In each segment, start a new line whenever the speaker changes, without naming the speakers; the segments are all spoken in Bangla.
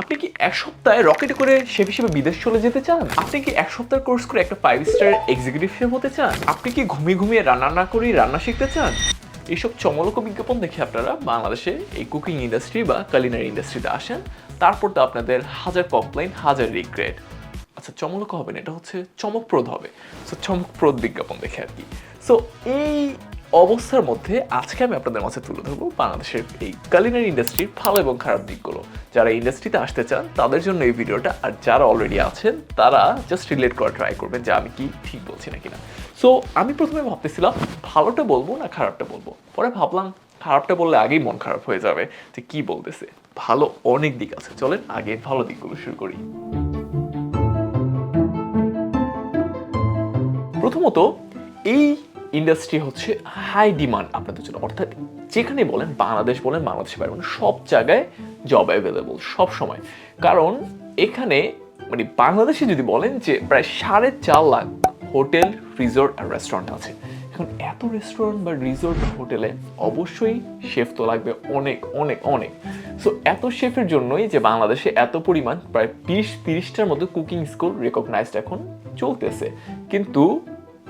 আপনি কি এক সপ্তাহে রকেটে করে শেফ হিসেবে বিদেশ চলে যেতে চান? আপনি কি এক সপ্তাহ কোর্স করে একটা ফাইভ স্টার এক্সিকিউটিভ শেফ হতে চান? আপনি কি ঘুমিয়ে ঘুমিয়ে রান্না না করেই রান্না শিখতে চান? এইসব চমলক বিজ্ঞাপন দেখে আপনারা বাংলাদেশে এই কুকিং ইন্ডাস্ট্রি বা কালিনারি ইন্ডাস্ট্রিতে আসেন, তারপর তো আপনাদের হাজার কমপ্লেন হাজার রিগ্রেট আচ্ছা চমলক হবে না, এটা হচ্ছে চমকপ্রদ হবে। সো চমকপ্রদ বিজ্ঞাপন দেখে আর কি। সো এই অবস্থার মধ্যে আজকে আমি আপনাদের মাঝে তুলে ধরবো বাংলাদেশের এই কালিনারি ইন্ডাস্ট্রির ভালো এবং খারাপ দিকগুলো। যারা ইন্ডাস্ট্রিতে আসতে চান, তাদের জন্য এই ভিডিওটা, আর যারা অলরেডি আছেন, তারা জাস্ট রিলেট করা ট্রাই করবেন যে আমি কি ঠিক বলছি না। কিনা সো আমি প্রথমে ভাবতেছিলাম, ভালোটা বলব না খারাপটা বলব? পরে ভাবলাম, খারাপটা বললে আগেই মন খারাপ হয়ে যাবে যে কি বলতেছে। ভালো অনেক দিক আছে, চলেন আগে ভালো দিকগুলো শুরু করি। প্রথমত, এই ইন্ডাস্ট্রি হচ্ছে হাই ডিমান্ড আপনাদের জন্য। অর্থাৎ যেখানে বলেন, বাংলাদেশ বলেন বাংলাদেশের বাইরে সব জায়গায় জব অ্যাভেলেবল সব সময়। কারণ এখানে মানে বাংলাদেশে যদি বলেন যে প্রায় সাড়ে চার লাখ হোটেল রিসোর্ট আর রেস্টুরেন্ট আছে। এখন এত রেস্টুরেন্ট বা রিসোর্ট হোটেলে অবশ্যই শেফ তো লাগবে অনেক অনেক অনেক। সো এত শেফের জন্যই যে বাংলাদেশে এত পরিমাণ, প্রায় বিশ তিরিশটার মতো কুকিং স্কুল রেকগনাইজড এখন চলতেছে। কিন্তু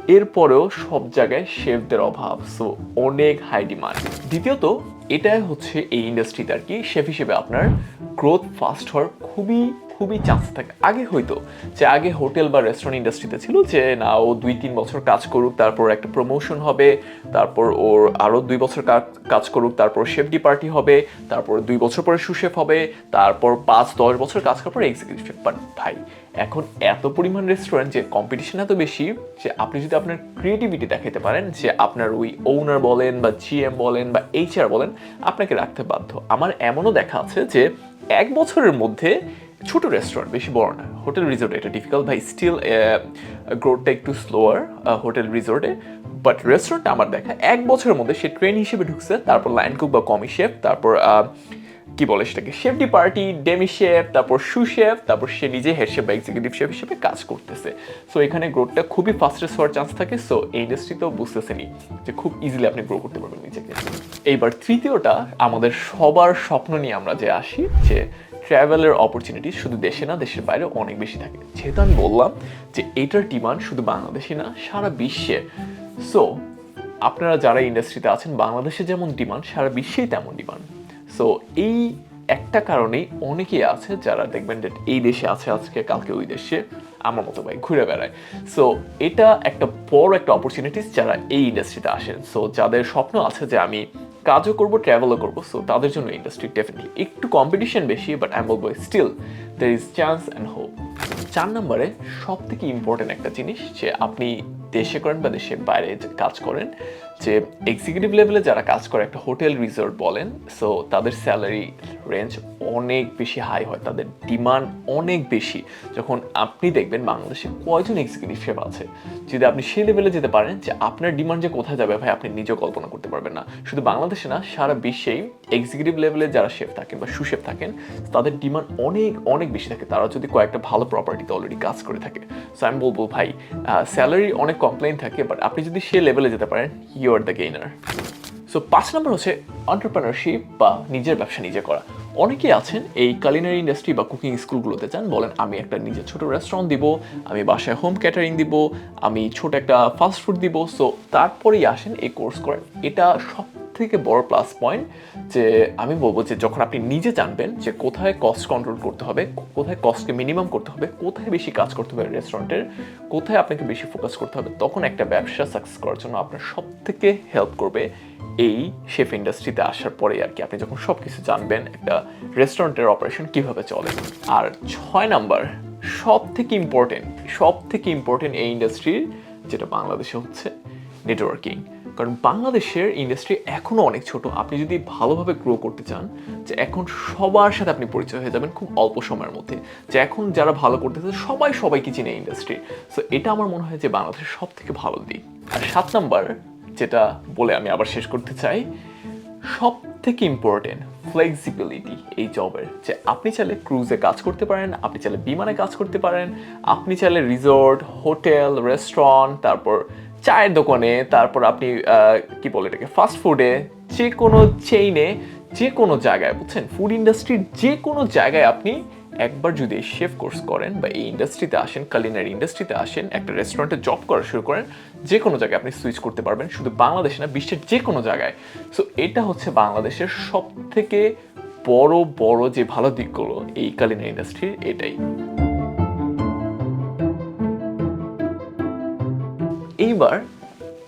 এরপরেও সব জায়গায় শেফদের অভাব সো অনেক হাই ডিমান্ড দ্বিতীয়ত, এটাই হচ্ছে এই ইন্ডাস্ট্রিতে আর কি শেফ হিসেবে আপনার গ্রোথ ফাস্ট হওয়ার খুবই খুবই চান্স থাকে। আগে হয়তো যে আগে হোটেল বা রেস্টুরেন্ট ইন্ডাস্ট্রিতে ছিল যে, না, ও দুই তিন বছর কাজ করুক, তারপর একটা প্রমোশন হবে, তারপর ওর আরও দুই বছর কাজ- করুক, তারপর ডি পার্টি হবে, তারপর দুই বছর পরে সুশেফ হবে, তারপর পাঁচ, দশ বছর কাজ করার পর এক্সিকিউটিভ বাট ভাই, এখন এত পরিমাণ রেস্টুরেন্ট যে কম্পিটিশন এত বেশি, যে আপনি যদি আপনার ক্রিয়েটিভিটি দেখাতে পারেন, যে আপনার ওই ওনার বলেন বা জিএম বলেন বা এইচআর বলেন, আপনাকে রাখতে বাধ্য। আমার এমনও দেখা আছে যে, এক বছরের মধ্যে ছোট রেস্টুরেন্ট বেশি বড় না হোটেল রিসোর্টে এটা ডিফিকাল্ট ভাই স্টিল গ্রোথটা একটু স্লোয়ার হোটেল রিসোর্টে বাট রেস্টুরেন্টটা আমার দেখা এক বছরের মধ্যে সে ট্রেন হিসেবে ঢুকছে তারপর লাইন কুক বা কমি শেফ তারপর আহ, কি বলে সেটাকে? Chef de partie demi chef তারপর সু শেফ তারপর সে নিজে হেড শেফ বা এক্সিকিউটিভ শেফ হিসেবে কাজ করতেছে। সো এখানে গ্রোথটা খুবই ফাস্টেস্ট হওয়ার চান্স থাকে। সো এই ইন্ডাস্ট্রি তো বুঝতেছেনি যে খুব ইজিলি আপনি গ্রো করতে পারবেন নিজেকে। এইবার তৃতীয়টা, আমাদের সবার স্বপ্ন নিয়ে আমরা যে আসি, যে ট্রাভেলের অপরচুনিটি শুধু দেশে না, দেশের বাইরে অনেক বেশি থাকে। যেহেতু আমি বললাম যে এটার ডিমান্ড শুধু বাংলাদেশে না, সারা বিশ্বে। সো আপনারা যারা ইন্ডাস্ট্রিতে আছেন, বাংলাদেশে যেমন ডিমান্ড সারা বিশ্বেই তেমন ডিমান্ড সো এই একটা কারণেই অনেকেই আছে যারা দেখবেন যে এই দেশে আছে, আজকে কালকে ওই দেশে, আমার মতো ভাই ঘুরে বেড়ায়। সো এটা একটা বড় একটা অপরচুনিটিস যারা এই ইন্ডাস্ট্রিতে আসেন। সো যাদের স্বপ্ন আছে যে আমি কাজও করব ট্রাভেলও করব সো তাদের জন্য ইন্ডাস্ট্রি ডেফিনেটলি একটু কম্পিটিশন বেশি বাট আই বলব still there is chance and hope চার নম্বরে সব থেকে ইম্পর্টেন্ট একটা জিনিস যে আপনি দেশে করেন বা দেশের বাইরে কাজ করেন যে এক্সিকিউটিভ লেভেলে যারা কাজ করে, একটা হোটেল রিসোর্ট বলেন সো তাদের স্যালারি রেঞ্জ অনেক বেশি হাই হয়, তাদের ডিমান্ড অনেক বেশি। যখন আপনি দেখবেন বাংলাদেশে কয়জন এক্সিকিউটিভ শেফ আছে, যদি আপনি সেই লেভেলে যেতে পারেন যে আপনার ডিমান্ড যে কোথায় যাবে ভাই, আপনি নিজেও কল্পনা করতে পারবেন না। শুধু বাংলাদেশে না, সারা বিশ্বেই এক্সিকিউটিভ লেভেলে যারা শেফ থাকেন বা সুশেফ থাকেন, তাদের ডিমান্ড অনেক অনেক বেশি থাকে। তারা যদি কয়েকটা ভালো প্রপার্টিতে অলরেডি কাজ করে থাকে। সো আমি বলব ভাই স্যালারি অনেক কমপ্লেন থাকে বাট আপনি যদি সে লেভেলে যেতে পারেন you are the gainer so পাঁচ নম্বর হচ্ছে অন্টারপ্রেনারশিপ বা নিজের ব্যবসা নিজে করা। অনেকেই আছেন এই কালিনারি ইন্ডাস্ট্রি বা কুকিং স্কুলগুলোতে চান বলেন, আমি একটা নিজের ছোট রেস্টুরেন্ট দিব, আমি বাসায় হোম ক্যাটারিং দিব, আমি ছোট একটা ফাস্ট ফুড দিব। সো তারপরেই আসেন এই কোর্স করেন এটা সব থেকে বড় প্লাস পয়েন্ট যে আমি বলব যে যখন আপনি নিজে জানবেন যে কোথায় কস্ট কন্ট্রোল করতে হবে কোথায় কস্টকে মিনিমাম করতে হবে, কোথায় বেশি কাজ করতে হবে রেস্টুরেন্টের কোথায় আপনাকে বেশি ফোকাস করতে হবে, তখন একটা ব্যবসা সাকসেস করার জন্য আপনার সব থেকে হেল্প করবে এই শেফ ইন্ডাস্ট্রিতে আসার পরে আর কি। আপনি যখন সব কিছু জানবেন একটা রেস্টুরেন্টের অপারেশন কীভাবে চলে। আর ছয় নাম্বার সব থেকে ইম্পর্টেন্ট সব থেকে ইম্পর্টেন্ট এই ইন্ডাস্ট্রির যেটা বাংলাদেশে হচ্ছে নেটওয়ার্কিং কারণ বাংলাদেশের ইন্ডাস্ট্রি এখনও অনেক ছোট। আপনি যদি ভালোভাবে গ্রো করতে চান, যে এখন সবার সাথে আপনি পরিচয় হয়ে যাবেন খুব অল্প সময়ের মধ্যে। যে এখন যারা ভালো করতেছে সবাই সবাইকে চিনে ইন্ডাস্ট্রি সো এটা আমার মনে হয় যে বাংলাদেশের সব থেকে ভালো দিক। আর সাত নাম্বার, যেটা বলে আমি আবার শেষ করতে চাই সব থেকে ইম্পর্টেন্ট ফ্লেক্সিবিলিটি এই জবের যে আপনি চাইলে ক্রুজে কাজ করতে পারেন, আপনি চাইলে বিমানে কাজ করতে পারেন, আপনি চাইলে রিসোর্ট হোটেল রেস্টুরেন্ট তারপর চায়ের দোকানে, তারপর আপনি কি বলে এটাকে ফাস্ট ফুডে যে কোনো চেইনে যে কোনো জায়গায়, বুঝছেন? ফুড ইন্ডাস্ট্রির যে কোনো জায়গায় আপনি একবার যদি শেফ কোর্স করেন বা এই ইন্ডাস্ট্রিতে আসেন কালিনারি ইন্ডাস্ট্রিতে আসেন, একটা রেস্টুরেন্টে জব করা শুরু করেন যে কোনো জায়গায় আপনি সুইচ করতে পারবেন, শুধু বাংলাদেশে না, বিশ্বের যে কোনো জায়গায়। সো এটা হচ্ছে বাংলাদেশের সব থেকে বড় বড় যে ভালো দিকগুলো এই কালিনারি ইন্ডাস্ট্রির এটাই। এইবার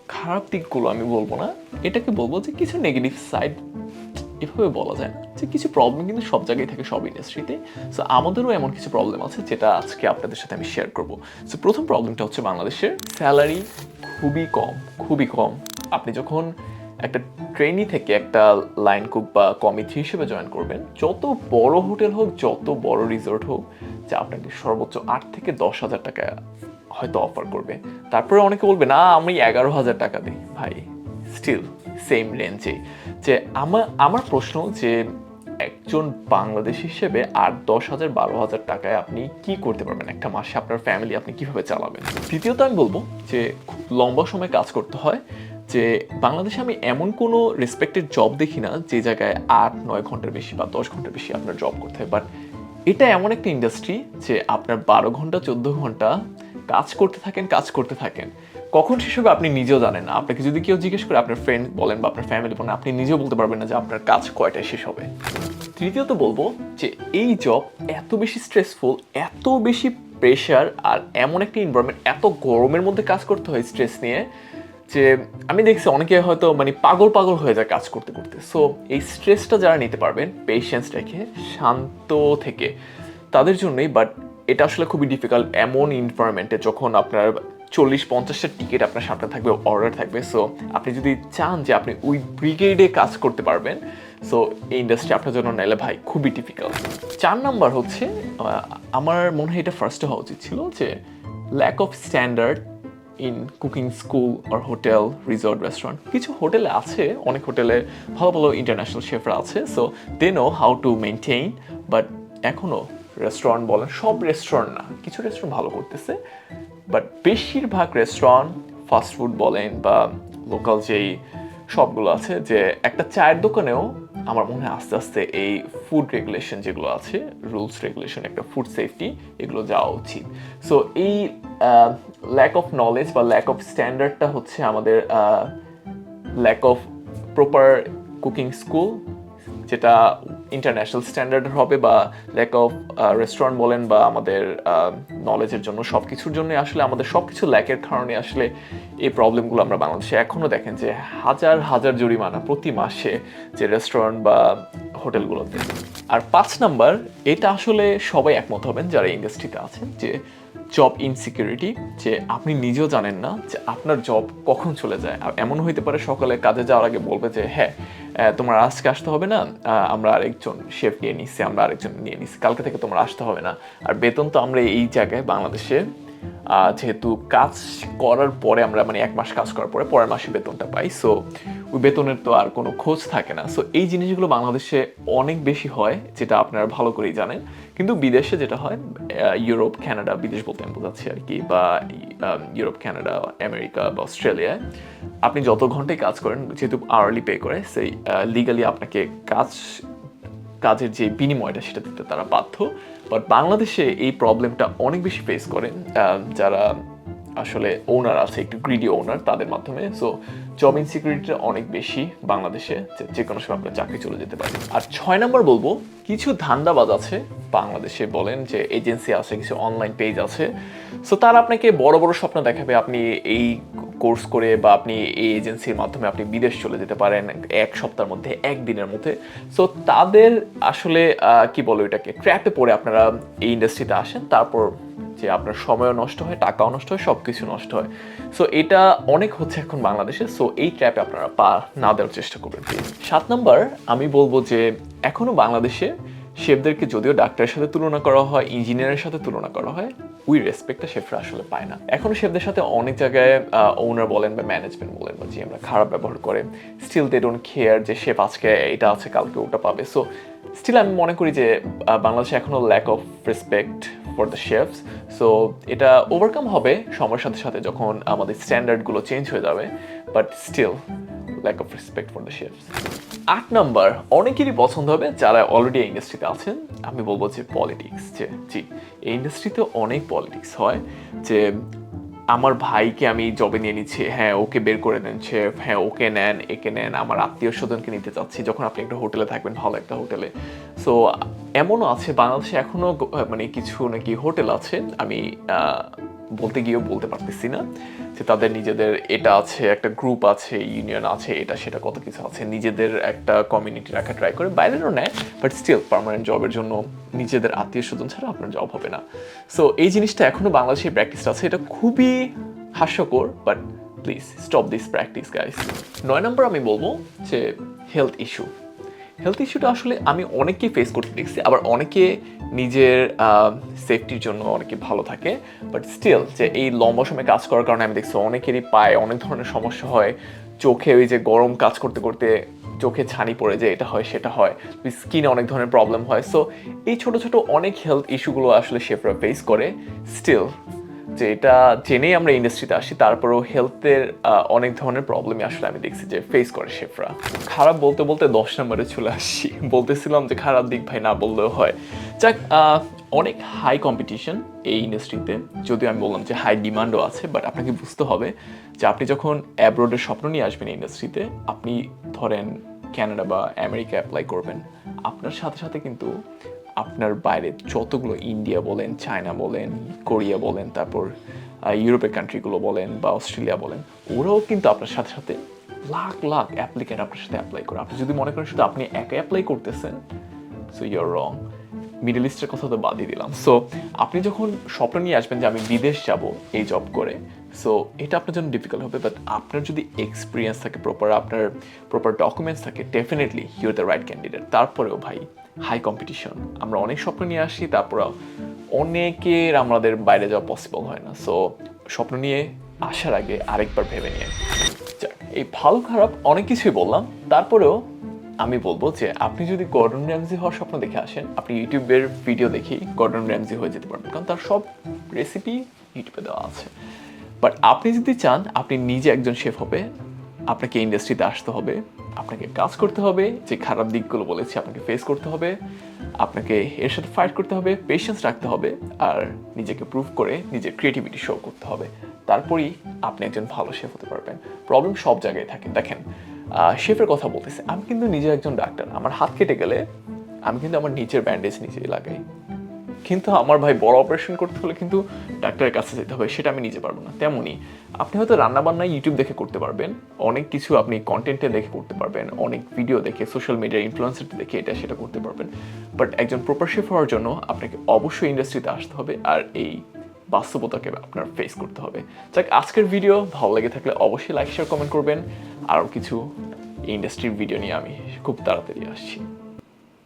খারাপ দিকগুলো আমি বলব না। এটাকে বলব যে কিছু নেগেটিভ সাইড এভাবে বলা যায় না। যে কিছু প্রবলেম কিন্তু সব জায়গায় থাকে, সব ইন্ডাস্ট্রিতে সো আমাদেরও এমন কিছু প্রবলেম আছে যেটা আজকে আপনাদের সাথে আমি শেয়ার করব। সো প্রথম প্রবলেমটা হচ্ছে বাংলাদেশের স্যালারি খুবই কম খুবই কম। আপনি যখন একটা ট্রেনি থেকে একটা লাইন কুক বা কমিটি হিসেবে জয়েন করবেন, যত বড় হোটেল হোক, যত বড় রিসোর্ট হোক, যে আপনাকে সর্বোচ্চ আট থেকে দশ হাজার টাকা হয়তো অফার করবে। তারপরে অনেকে বলবে, না, আমি এগারো হাজার টাকা দিই। ভাই স্টিল সেম রেঞ্জে যে আমার আমার প্রশ্ন যে একজন বাংলাদেশ হিসেবে আর দশ হাজার, বারো হাজার টাকায় আপনি কি করতে পারবেন একটা মাসে? আপনার ফ্যামিলি আপনি কীভাবে চালাবেন? দ্বিতীয়ত আমি বলব যে খুব লম্বা সময় কাজ করতে হয়। যে বাংলাদেশে আমি এমন কোনো রেসপেক্টেড জব দেখি না যে জায়গায় আট, নয় ঘণ্টার বেশি বা দশ ঘণ্টার বেশি আপনার জব করতে হয়। বাট এটা এমন একটা ইন্ডাস্ট্রি যে আপনার বারো ঘণ্টা, চোদ্দ ঘণ্টা কাজ করতে থাকেন, কাজ করতে থাকেন। কখন শেষ হবে আপনি নিজেও জানেন না। আপনাকে যদি কেউ জিজ্ঞেস করে আপনার ফ্রেন্ড বলেন বা আপনার ফ্যামিলি বলেন, আপনি নিজেও বলতে পারবেন না যে আপনার কাজ কয়টায় শেষ হবে। তৃতীয়ত বলব যে এই জব এত বেশি স্ট্রেসফুল এত বেশি প্রেশার আর এমন একটা এনভায়রনমেন্ট এত গরমের মধ্যে কাজ করতে হয় স্ট্রেস নিয়ে যে আমি দেখছি অনেকে হয়তো মানে পাগল পাগল হয়ে যায় কাজ করতে করতে। সো এই স্ট্রেসটা যারা নিতে পারবেন পেশেন্স রেখে, শান্ত থেকে, তাদের জন্যই বাট এটা আসলে খুবই ডিফিকাল্ট এমন এনভায়রনমেন্টে যখন আপনার চল্লিশ পঞ্চাশটা টিকিট আপনার সামনে থাকবে অর্ডার থাকবে সো আপনি যদি চান যে আপনি ওই ব্রিগেডে কাজ করতে পারবেন সো এই ইন্ডাস্ট্রি আপনার জন্য নাইলে ভাই খুবই ডিফিকাল্ট চার নাম্বার হচ্ছে আমার মনে হয় এটা ফার্স্টে হওয়া উচিত ছিল যে lack of standard in cooking school R hotel resort restaurant কিছু হোটেলে আছে, অনেক হোটেলে ভালো ভালো ইন্টারন্যাশনাল শেফরা আছে so they know how to maintain but এখনও রেস্টুরেন্ট বলেন, সব রেস্টুরেন্ট না, কিছু রেস্টুরেন্ট ভালো করতেছে বাট বেশিরভাগ রেস্টুরেন্ট ফাস্ট ফুড বলেন বা লোকাল যেই সবগুলো আছে, যে একটা চায়ের দোকানেও আমার মনে হয় আস্তে আস্তে এই ফুড রেগুলেশন যেগুলো আছে রুলস রেগুলেশন একটা ফুড সেফটি এগুলো যাওয়া উচিত। সো এই ল্যাক অফ নলেজ বা ল্যাক অফ স্ট্যান্ডার্ডটা হচ্ছে আমাদের lack of proper cooking school যেটা ইন্টারন্যাশনাল স্ট্যান্ডার্ড হবে বা ল্যাক অফ রেস্টুরেন্ট বলেন বা আমাদের নলেজের জন্য সব কিছুর জন্য আসলে আমাদের সব কিছু ল্যাকের কারণে আসলে এই প্রবলেমগুলো আমরা বাংলাদেশে এখনও দেখেন যে হাজার হাজার জরিমানা প্রতি মাসে যে রেস্টুরেন্ট বা হোটেলগুলোতে আর পাঁচ নাম্বার এটা আসলে সবাই একমত হবেন যারা ইন্ডাস্ট্রিতে আছেন যে জব ইনসিকিউরিটি যে আপনি নিজেও জানেন না যে আপনার জব কখন চলে যায়। আর এমন হইতে পারে সকালে কাজে যাওয়ার আগে বলবে যে হ্যাঁ তোমার আজকে আসতে হবে না আমরা আরেকজন শেফ নিয়ে নিচ্ছি আমরা আরেকজন নিয়ে নিচ্ছি কালকে থেকে তোমার আসতে হবে না। আর বেতন তো আমরা এই জায়গায় বাংলাদেশে যেহেতু কাজ করার পরে আমরা মানে এক মাস কাজ করার পরে পরের মাসে বেতনটা পাই সো ওই বেতনের তো আর কোনো খোঁজ থাকে না। সো এই জিনিসগুলো বাংলাদেশে অনেক বেশি হয়, যেটা আপনারা ভালো করেই জানেন। কিন্তু বিদেশে যেটা হয় ইউরোপ, কানাডা, বিদেশ বলতে আমি বোঝাচ্ছি আর কি, বা ইউরোপ, কানাডা, আমেরিকা বা অস্ট্রেলিয়ায় আপনি যত ঘন্টায় কাজ করেন, যেহেতু আওয়ারলি পে করে, সেই লিগালি আপনাকে কাজ, কাজের যে বিনিময়টা সেটা দিতে তারা বাধ্য। বাট বাংলাদেশে এই প্রবলেমটা অনেক বেশি ফেস করেন যারা আসলে ওনার আছে, একটু গ্রিডি ওনার তাদের মাধ্যমে। সো জব ইনসিকিউরিটিটা অনেক বেশি বাংলাদেশে, যে কোনো সময় আপনার চাকরি চলে যেতে পারে। আর ছয় নম্বর বলব, কিছু ধান্দাবাজ আছে বাংলাদেশে বলেন যে এজেন্সি আছে, কিছু অনলাইন পেজ আছে। সো তারা আপনাকে বড় বড় স্বপ্ন দেখাবে, আপনি এই কোর্স করে বা আপনি এই এজেন্সির মাধ্যমে আপনি বিদেশ চলে যেতে পারেন এক সপ্তাহের মধ্যে একদিনের মধ্যে। সো তাদের আসলে কি বলো এটাকে ট্র্যাপে পড়ে আপনারা এই ইন্ডাস্ট্রিতে আসেন, তারপর যে আপনার সময়ও নষ্ট হয়, টাকাও নষ্ট হয় সব কিছু নষ্ট হয়। সো এটা অনেক হচ্ছে এখন বাংলাদেশে। সো এই ট্র্যাপে আপনারা পা না দেওয়ার চেষ্টা করবেন। সাত নাম্বার, আমি বলব যে এখনও বাংলাদেশে শেফদেরকে যদিও ডাক্তারের সাথে তুলনা করা হয়, ইঞ্জিনিয়ারের সাথে তুলনা করা হয় ওই রেসপেক্টটা শেফরা আসলে পায় না। এখনও শেফদের সাথে অনেক জায়গায় ওনার বলেন বা ম্যানেজমেন্ট বলেন বা আমরা খারাপ ব্যবহার করে স্টিল দে ডোন্ট কেয়ার যে শেফ আজকে এটা আছে, কালকে ওটা পাবে। সো স্টিল আমি মনে করি যে বাংলাদেশে এখনও lack of respect for the chefs so এটা ওভারকাম হবে সময়ের সাথে সাথে যখন আমাদের স্ট্যান্ডার্ডগুলো চেঞ্জ হয়ে যাবে but still lack of respect for the chefs আট নাম্বার অনেকেরই পছন্দ হবে যারা অলরেডি এই ইন্ডাস্ট্রিতে আছেন। আমি বলব যে পলিটিক্স যে, জি, এই ইন্ডাস্ট্রিতে অনেক পলিটিক্স হয়, যে আমার ভাইকে আমি জবে নিয়ে নিচ্ছি। হ্যাঁ ওকে বের করে দেন শেফ হ্যাঁ ওকে নেন, একে নেন। আমার আত্মীয় স্বজনকে নিতে চাচ্ছি যখন আপনি একটা হোটেলে থাকবেন ভালো একটা হোটেলে। সো এমনও আছে, বাংলাদেশে এখনও মানে কিছু নাকি হোটেল আছে। আমি বলতে গিয়েও বলতে পারতেছি না যে তাদের নিজেদের এটা আছে, একটা গ্রুপ আছে ইউনিয়ন আছে, এটা সেটা কত কিছু আছে। নিজেদের একটা কমিউনিটি রাখা ট্রাই করে। বাইরেরও নেয় বাট স্টিল পার্মানেন্ট জবের জন্য নিজেদের আত্মীয় স্বজন ছাড়া আপনার জব হবে না। সো এই জিনিসটা এখনও বাংলাদেশে প্র্যাকটিসটা আছে। এটা খুবই হাস্যকর but please stop this practice guys নয় নম্বর আমি বলব যে হেলথ ইস্যু হেলথ ইস্যুটা আসলে আমি অনেককেই ফেস করতে দেখছি, আবার অনেকে নিজের সেফটির জন্য অনেকে ভালো থাকে। বাট স্টিল যে এই লম্বা সময় কাজ করার কারণে আমি দেখছি অনেকেরই পায়ে অনেক ধরনের সমস্যা হয়। চোখে ওই যে গরম কাজ করতে করতে চোখে ছানি পড়ে যে এটা হয়, সেটা হয়। স্কিনে অনেক ধরনের প্রবলেম হয়। সো এই ছোট ছোট অনেক হেলথ ইস্যুগুলো আসলে শেফরা ফেস করে। স্টিল যে এটা জেনেই আমরা ইন্ডাস্ট্রিতে আসি, তারপরেও হেলথের অনেক ধরনের প্রবলেমই আসলে আমি দেখছি যে ফেস করে শেফরা। খারাপ বলতে বলতে দশ নম্বরে চলে আসছি বলতেছিলাম যে খারাপ দিক ভাই না বললেও হয়। যাক অনেক হাই কম্পিটিশন এই ইন্ডাস্ট্রিতে যদিও আমি বললাম যে হাই ডিমান্ডও আছে বাট আপনাকে বুঝতে হবে যে আপনি যখন অ্যাব্রোডের স্বপ্ন নিয়ে আসবেন এই ইন্ডাস্ট্রিতে আপনি ধরেন কানাডা বা আমেরিকা অ্যাপ্লাই করবেন। আপনার সাথে সাথে কিন্তু আপনার বাইরে যতগুলো ইন্ডিয়া বলেন চায়না বলেন কোরিয়া বলেন, তারপর ইউরোপের কান্ট্রিগুলো বলেন বা অস্ট্রেলিয়া বলেন, ওরাও কিন্তু আপনার সাথে সাথে লাখ লাখ অ্যাপ্লিকেন্ট আপনার সাথে অ্যাপ্লাই করে। আপনি যদি মনে করেন শুধু আপনি একা অ্যাপ্লাই করতেছেন সো ইউর রং মিডল ইস্টের কথা তো বাদই দিলাম। সো আপনি যখন স্বপ্ন নিয়ে আসবেন যে আমি বিদেশ যাব এই জব করে সো এটা আপনার জন্য ডিফিকাল্ট হবে বাট আপনার যদি এক্সপিরিয়েন্স থাকে প্রপার আপনার প্রপার ডকুমেন্টস থাকে definitely you're the right candidate তারপরেও ভাই হাই কম্পিটিশন আমরা অনেক স্বপ্ন নিয়ে আসি, তারপরেও অনেকের আমাদের বাইরে যাওয়া পসিবল হয় না। সো স্বপ্ন নিয়ে আসার আগে আরেকবার ভেবে নিয়ে এই ভালো খারাপ অনেক কিছুই বললাম, তারপরেও আমি বলব যে আপনি যদি গর্ডন র্যামজি হওয়ার স্বপ্ন দেখে আসেন, আপনি ইউটিউবের ভিডিও দেখেই গর্ডন র্যামজি হয়ে যেতে পারবেন। কারণ তার সব রেসিপি ইউটিউবে দেওয়া আছে। বাট আপনি যদি চান, আপনি নিজে একজন শেফ হবে, আপনাকে ইন্ডাস্ট্রিতে আসতে হবে, আপনাকে কাজ করতে হবে, যে খারাপ দিকগুলো বলেছি আপনাকে ফেস করতে হবে, আপনাকে এর সাথে ফাইট করতে হবে পেশেন্স রাখতে হবে, আর নিজেকে প্রুভ করে নিজের ক্রিয়েটিভিটি শো করতে হবে। তারপরেই আপনি একজন ভালো শেফ হতে পারবেন। প্রবলেম সব জায়গায় থাকে। দেখেন শেফের কথা বলতেছে, আমি কিন্তু নিজে একজন ডাক্তার, আমার হাত কেটে গেলে আমি কিন্তু আমার নিচের ব্যান্ডেজ নিজেই লাগাই। কিন্তু আমার ভাই বড় অপারেশন করতে হলে কিন্তু ডাক্তারের কাছে যেতে হবে, সেটা আমি নিজে পারব না। তেমনই আপনি হয়তো রান্নাবান্না ইউটিউব দেখে করতে পারবেন, অনেক কিছু আপনি কন্টেন্টে দেখে করতে পারবেন, অনেক ভিডিও দেখে সোশ্যাল মিডিয়া ইনফ্লুয়েন্সার দেখে এটা সেটা করতে পারবেন। বাট একজন প্রপার শেফ হওয়ার জন্য আপনাকে অবশ্যই ইন্ডাস্ট্রিতে আসতে হবে, আর এই বাস্তবতাকে আপনার ফেস করতে হবে। যাক, আজকের ভিডিও ভালো লেগে থাকলে অবশ্যই লাইক শেয়ার কমেন্ট করবেন। আরও কিছু ইন্ডাস্ট্রির ভিডিও নিয়ে আমি খুব তাড়াতাড়ি আসছি।